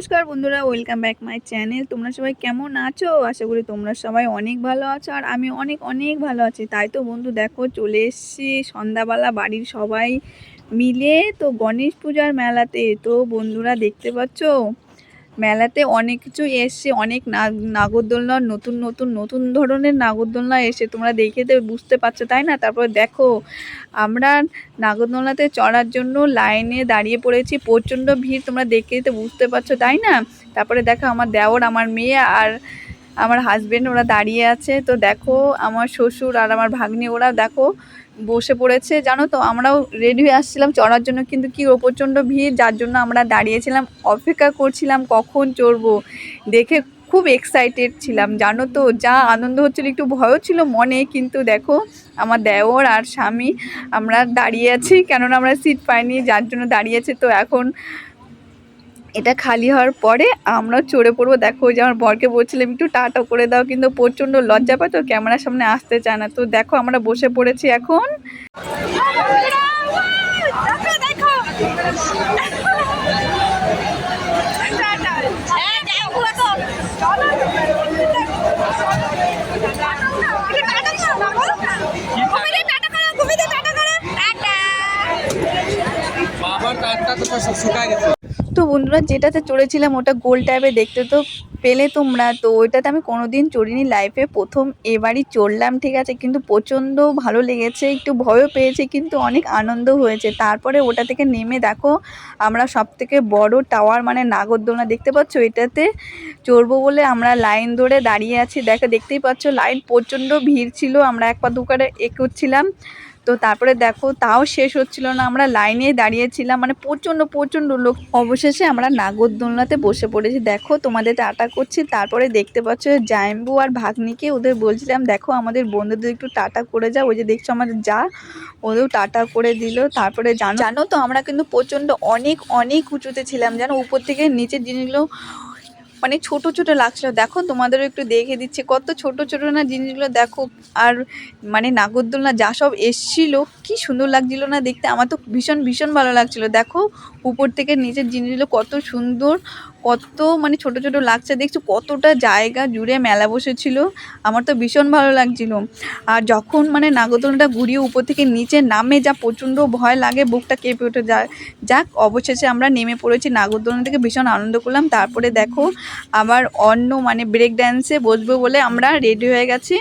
নমস্কার বন্ধুরা welcome back my channel তোমরা সবাই কেমন আছো? আশা করি তোমরা সবাই অনেক ভালো আছো, আর আমি অনেক অনেক ভালো আছি। তাই তো বন্ধু, দেখো চলে এসছি সন্ধ্যাবেলা বাড়ির সবাই মিলে। তো গণেশ পূজার মেলাতে, তো বন্ধুরা দেখতে পাচ্ছ? মেলাতে অনেক কিছু এসছে অনেক নাগ- নাগরদোলনা, নতুন নতুন নতুন ধরনের নাগরদোলনা এসে তোমরা দেখে তো বুঝতে পারছ, তাই না? তারপর দেখো, আমরা নাগরদোলনাতে চড়ার জন্য লাইনে দাঁড়িয়ে পড়েছি, প্রচণ্ড ভিড় তোমরা দেখে তো বুঝতে পারছ, তাই না? তারপরে দেখো, আমার দেওর, আমার মেয়ে আর আমার হাজবেন্ড ওরা দাঁড়িয়ে আছে, তো দেখো আমার শ্বশুর আর আমার ভাগ্নি ওরা দেখো বসে পড়েছে। জানো তো, আমরাও রেডি হয়ে আসছিলাম চড়ার জন্য, কিন্তু কি ও প্রচণ্ড ভিড়, যার জন্য আমরা দাঁড়িয়েছিলাম, অপেক্ষা করছিলাম কখন চড়বো। দেখে খুব এক্সাইটেড ছিলাম, জানো তো, যা আনন্দ হচ্ছিল, একটু ভয়ও ছিল মনে, কিন্তু দেখো আমার দেওর আর স্বামী, আমরা দাঁড়িয়ে আছি, কেননা আমরা সিট পাইনি, যার জন্য দাঁড়িয়ে আছি তো এখন এটা খালি হওয়ার পরে আমরা চড়ে পড়ব। দেখো যে আমার বরকে বলছিলাম, একটু টাটা করে দাও, কিন্তু প্রচণ্ড লজ্জা পায় তো ক্যামেরার সামনে আসতে চায় না। তো দেখো আমরা বসে পড়েছি এখন। বাবার তো সব শুকায় গেছে। তো বন্ধুরা যেটাতে চড়েছিলাম ওটা গোল টাইপের দেখতে তো পেলে তোমরা। তো ওইটাতে আমি কোনোদিন চড়িনি লাইফে প্রথম এবারই চড়লাম, ঠিক আছে? কিন্তু প্রচণ্ড ভালো লেগেছে, একটু ভয়ও পেয়েছে, কিন্তু অনেক আনন্দ হয়েছে। তারপরে ওটা থেকে নেমে দেখো, আমরা সব থেকে বড় টাওয়ার মানে নাগরদোলনা, দেখতে পাচ্ছ? এটাতে চড়বো বলে আমরা লাইন ধরে দাঁড়িয়ে আছি। দেখো, দেখতেই পাচ্ছ লাইন প্রচণ্ড ভিড় ছিল, আমরা এক পা দু করে এগোচ্ছিলাম তো তারপরে দেখো, তাও শেষ হচ্ছিল না, আমরা লাইনে দাঁড়িয়েছিলাম। মানে প্রচণ্ড প্রচণ্ড লোক। অবশেষে আমরা নাগরদোলনাতে বসে পড়েছি। দেখো, তোমাদের টাটা করছি, তারপরে দেখতে পাচ্ছ জাইম্বু আর ভাগ্নিকে ওদের বলছিলাম, দেখো, আমাদের বন্ধুদের একটু টাটা করে যাও, ওই যে দেখছ আমাদের যা। ওদেরও টাটা করে দিল। তারপরে জানো জানো তো আমরা কিন্তু প্রচণ্ড অনেক অনেক উঁচুতে ছিলাম, জানো? উপর থেকে নিচের জিনিসগুলো মানে ছোট ছোট লাগছিল। দেখো, তোমাদেরও একটু দেখে দিচ্ছে, কত ছোট ছোট না জিনিসগুলো, দেখো। আর মানে নাগরদোলনা যা সব এসছিল, কি সুন্দর লাগছিল না দেখতে। আমার তো ভীষণ ভীষণ ভালো লাগছিল। দেখো, উপর থেকে নিচের জিনিসগুলো কত সুন্দর কত মানে ছোট ছোট লাগছে, দেখছ কতটা জায়গা জুড়ে মেলা বসেছিল। আমার তো ভীষণ ভালো লাগছিল। আর যখন মানে নাগরদোলনাটা ঘুরিয়ে উপর থেকে নিচে নামে যা প্রচণ্ড ভয় লাগে, বুকটা কেঁপে উঠে যায় যাক, অবশেষে আমরা নেমে পড়েছি নাগরদোলনা থেকে ভীষণ আনন্দ করলাম। তারপরে দেখো, আবার অন্য মানে ব্রেক ড্যান্সে বসবো বলে আমরা রেডি হয়ে গেছি।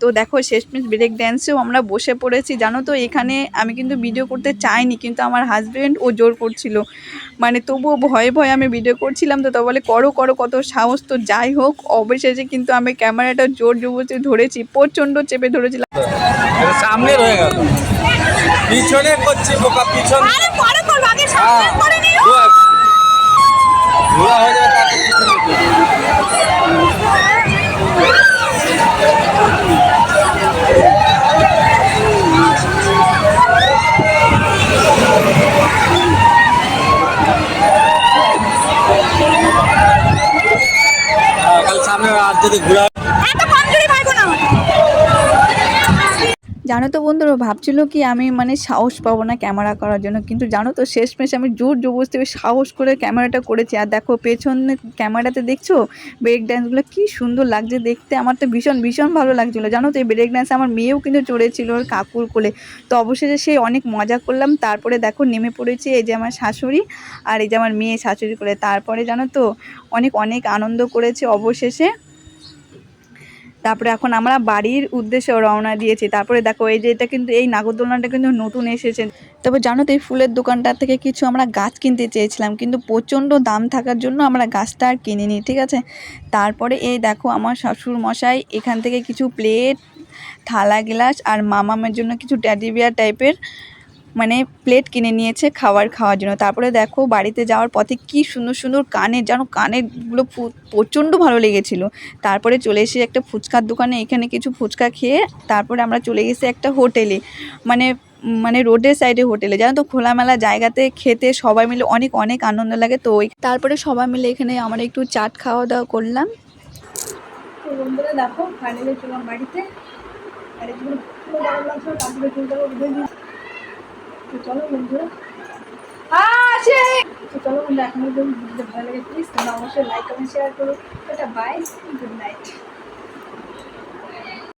তো দেখো শেষমেশ ব্রেক ড্যান্সেও আমরা বসে পড়েছি। জানো তো এখানে আমি কিন্তু ভিডিও করতে চাইনি কিন্তু আমার হাজব্যান্ড ও জোর করছিল। মানে তবুও ভয়ে ভয়ে আমি ভিডিও করছিলাম তো তা বলে করো করো কত সাহস তো যাই হোক। অবশেষে কিন্তু আমি ক্যামেরাটা জোর জবরদস্তি ধরেছি প্রচণ্ড চেপে ধরেছিলাম। সামনে রয়ে গেল। পিছনে করছি বোকা পিছন। হ্যাঁ। হয়ে যাবে যদি ঘোরা জানো তো বন্ধুরা ভাবছিল কি আমি মানে সাহস পাবো না ক্যামেরা করার জন্য কিন্তু জানো তো শেষমেশ আমি জোর জবরদস্তি সাহস করে ক্যামেরাটা করেছি। আর দেখো পেছনে ক্যামেরাতে দেখছ ব্রেক ড্যান্সগুলো কি সুন্দর লাগছে দেখতে। আমার তো ভীষণ ভীষণ ভালো লাগছিল। জানো তো এই ব্রেক ড্যান্স আমার মেয়েও কিন্তু চড়েছিল ওর কাকুর কোলে। তো অবশেষে সে অনেক মজা করলাম। তারপরে দেখো নেমে পড়েছে এই যে আমার শাশুড়ি আর এই যে আমার মেয়ে শাশুড়ি করে তারপরে জানো তো অনেক অনেক আনন্দ করেছে অবশেষে। তারপরে এখন আমরা বাড়ির উদ্দেশ্যে রওনা দিয়েছি। তারপরে দেখো এই যে এটা কিন্তু, এই নাগরদোলনাটা কিন্তু নতুন এসেছে। তবে জানো তো এই ফুলের দোকানটা থেকে কিছু আমরা গাছ কিনতে চেয়েছিলাম, কিন্তু প্রচণ্ড দাম থাকার জন্য আমরা গাছটা আর কিনিনি, ঠিক আছে? তারপরে এই দেখো আমার শ্বশুর মশাই এখান থেকে কিছু প্লেট, থালা গ্লাস আর মামামের জন্য কিছু ট্যাডি বিয়ার টাইপের মানে প্লেট কিনে নিয়েছে খাবার খাওয়ার জন্য। তারপরে দেখো বাড়িতে যাওয়ার পথে কি সুন্দর সুন্দর কানের, যেন কানেরগুলো প্রচণ্ড ভালো লেগেছিল। তারপরে চলে এসে একটা ফুচকার দোকানে, এখানে কিছু ফুচকা খেয়ে তারপরে আমরা চলে গেছি একটা হোটেলে। মানে মানে রোডের সাইডে হোটেলে। জানো তো খোলামেলা জায়গাতে খেতে সবাই মিলে অনেক অনেক আনন্দ লাগে। তো ওই, তারপরে সবাই মিলে এখানে আমরা একটু চাট খাওয়া দাওয়া করলাম। তো বন্ধুরা দেখো, ফাইনালি চললাম বাড়িতে এগুলো পুরো গরম লাগছে তারপরে চলতে হবে তো চলো বন্ধুরা আসে তো চলো বন্ধু এখন যদি ভিডিওটা ভালো লাগে প্লিজ তোমরা অবশ্যই লাইক কমেন্ট শেয়ার করো। এটা বাই গুড নাইট